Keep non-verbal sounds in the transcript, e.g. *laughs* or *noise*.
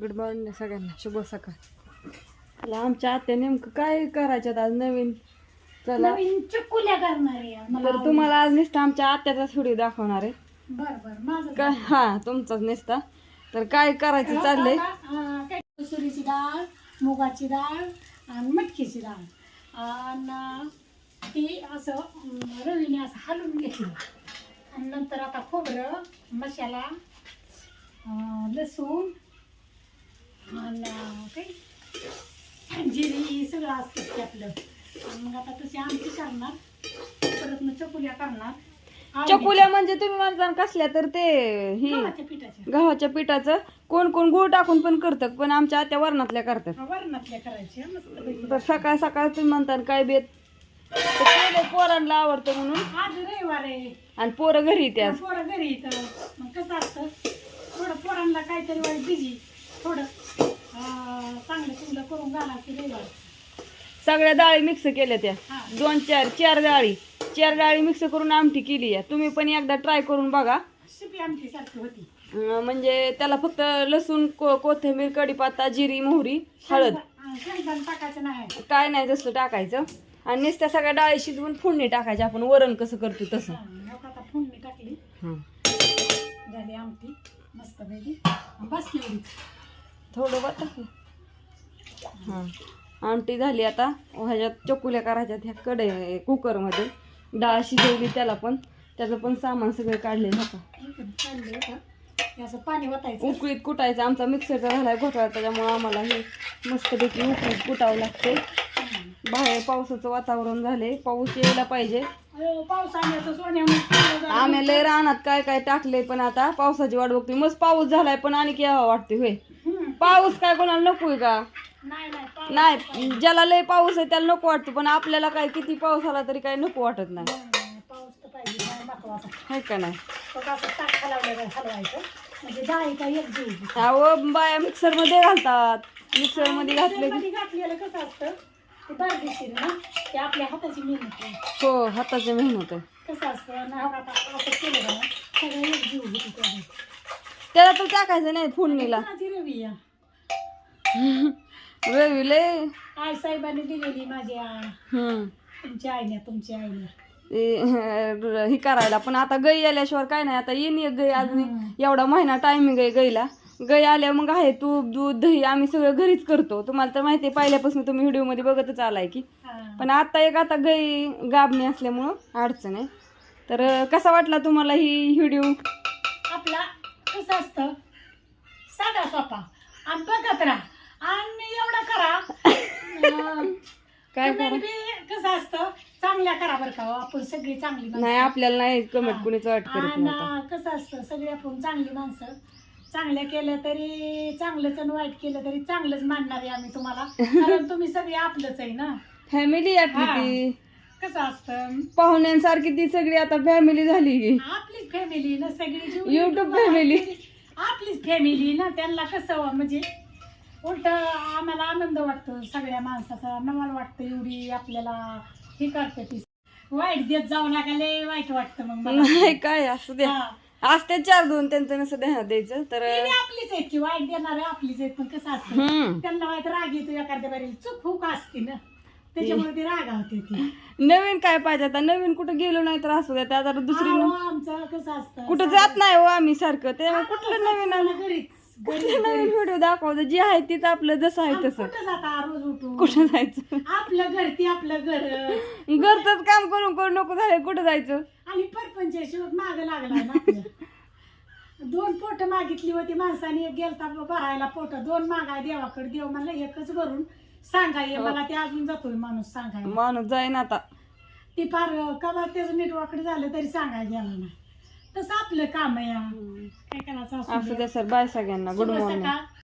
Good morning सगळ्यांना. शुभ सकाळ. चला आमच्या आत्या नेमकं काय करायच्यात आज नवीन? चला. नवीन चकुल्या करणार आहे. मला तर तुम्हाला आज नुसतं आमच्या आत्याचाच व्हिडिओ दाखवणार आहे. बर बर. माझं काय? हा तुमचाच नुसता. तर काय करायचं चाललंय? काय? तुरीची डाळ मुगाची डाळ आणि मटकीची डाळ. आणि ती असं अं, रवीने असं हलवून घेतलं. आणि नंतर आता खोबरं मसाला अं, लसूण काय? जिरी सगळं असतं ते आपलं मग आता तशी आमची करणार. परत मग चकुल्या करणार. चकुल्या म्हणजे तुम्ही म्हणता कसल्या तर ते ही गव्हाच्या पिठाचं. कोण कोण गुळ टाकून पण करतात पण आमच्या आत्या वरणातल्या करतात. वरणातल्या करायच्या. सकाळ सकाळ तुम्ही म्हणता काय बेत? पोरांना आवडतं म्हणून. आज रविवार आहे. आणि पोरं घरी येते आज. पोरं घरी येतं मग कसं असतं? थोडं पोरांना काहीतरी वेळ बिझी थोडं. चांगलं करून सगळ्या डाळी मिक्स केल्या त्या. दोन चार चार डाळी. चार डाळी मिक्स करून आमटी केली आहे तुम्ही पण एकदा ट्राय करून बघा. शिपी आमची सारखी होती. अं, म्हणजे त्याला फक्त लसूण को कोथिंबीर कढीपत्ता जिरी मोहरी हळद. शेंगदाणा टाकायचं नाही. काय नाही तसं टाकायचं. आणि नुसत्या सगळ्या डाळी शिजवून फोडणी टाकायची. आपण वरण कसं करतो तसं. हा, आता फोडणी टाकली. हं. झाली आमटी. मस्त पैकी. बस एवढी थोडं बघ हां. आमटी झाली आता. ह्याच्यात चकुल्या करायच्यात ह्या कडे कुकरमध्ये. डाळ शिजवली त्याला पण. त्याचं पण सामान सगळं काढले आता चालले होतं असं पाणी उकळीत कुटायचं. आमचा मिक्सरचा झालाय घोटाळा. त्याच्यामुळं आम्हाला हे मस्तपैकी उकळीत कुटावं लागते बाहेर पावसाचं वातावरण झाले पाऊस यायला पाहिजे. आम्ही लय रानात काय काय टाकले पण आता. पावसाची वाट बघते मस्त पाऊस झालाय पण आणखी यावा वाटते होय. पाऊस काय कोणाला नकोय का? नाही नाही पाऊस नाही ज्याला लय पाऊस आहे त्याला नको वाटतं पण आपल्याला काय किती पाऊस आला तरी काय नको वाटत नाही. हाय का नाही? म्हणजे अहो बाया मिक्सरमध्ये घालतात मिक्सरमध्ये घातले की हो हाताची मेहनत आहे. त्याला तर टाकायचं नाही फोडणीला. माझी रवी या रवी लय आई साहेबांनी दिलेली माझ्या तुमच्या आईने तुमच्या आईने हे करायला पण आता गई आल्याशिवाय काय नाही आता येईन एक गई अजून एवढा महिना टायमिंग आहे गईला. गई आल्या मग आहे तूप दूध दही आम्ही सगळं घरीच करतो. तुम्हाला तर माहिती आहे पहिल्यापासून तुम्ही व्हिडिओमध्ये बघतच आलाय की. पण आता एक आता गई गाबणी असल्यामुळं अडचण आहे. तर कसा वाटला तुम्हाला ही व्हिडिओ आपला कसं असतं? साधा सोपा आणि बघत राहा. आणि एवढं करा. अं, काय तुम्ही करा? बी कसं असतं? चांगल्या करा बरं का हो. आपण सगळी चांगली माणसं. नाही आपल्याला नाही कमेंट कुणीच वाट करत कसं असतं सगळी आपण चांगली माणसं. चांगल्या केलं तरी चांगलंच आणि वाईट केलं तरी चांगलंच मानणार आहे आम्ही तुम्हाला. कारण तुम्ही सगळे आपलंच आहे ना. फॅमिली आपली हा. ती. कसं असतं? पाहुण्यांसारखी ती सगळी आता फॅमिली झाली की. आपलीच फॅमिली ना सगळी YouTube family. आपली- आपलीच फॅमिली ना त्यांना कसं म्हणजे उलट आम्हाला आनंद वाटतो सगळ्या माणसाचा. नवाल वाटतं एवढी आपल्याला. हे करते ती. वाईट देत जाऊ लागले वाईट वाटतं मग मला. नाही काय असं द्या हा. असते चार दोन त्यांचं नसं ध्यानात द्यायचं तर ती बी आपलीच आहेत की वाईट देणारे आपलीच आहेत पण कसं असतं? हम्म. त्यांना वाईट राग येतो एखाद्या बारी चूक हुक असते ना? त्याच्यामुळे ती राग होते ती. नवीन काय पाहिजे आता? नवीन कुठं गेलो नाही तर असू द्या आता दुसरी आमचं कसं असतं? कुठं जात नाही हो आम्ही सारखं. ते कुठलं नवीन मला घरीच. कुठलं नवीन व्हिडिओ दाखवतं? जे आहे तीच आपलं जसं आहे तसं. कुठं जाता? रोज उठून. कुठं जायचं? आपलं घर ती आपलं घर. *laughs* घरचंच काम करून करून नको झालं कुठं जायचं? आणि परपंच शिवत माग लागला ना *laughs* दोन पोट मागितली होती माणसाने एक गेलता भरायला पोट. दोन मागाय देवाकडे देव म्हणलं एकच भरून सांगाय मला ते अजून जातोय माणूस सांगायला. माणूस जाईन आता. ती फार कवा त्याचं नीट वाकड झालं तरी सांगायला गेला ना तसं आपलं काम आहे. काय करायचं असू असू दे. द्या सर बाय सगळ्यांना गुड मॉर्निंग सकाळ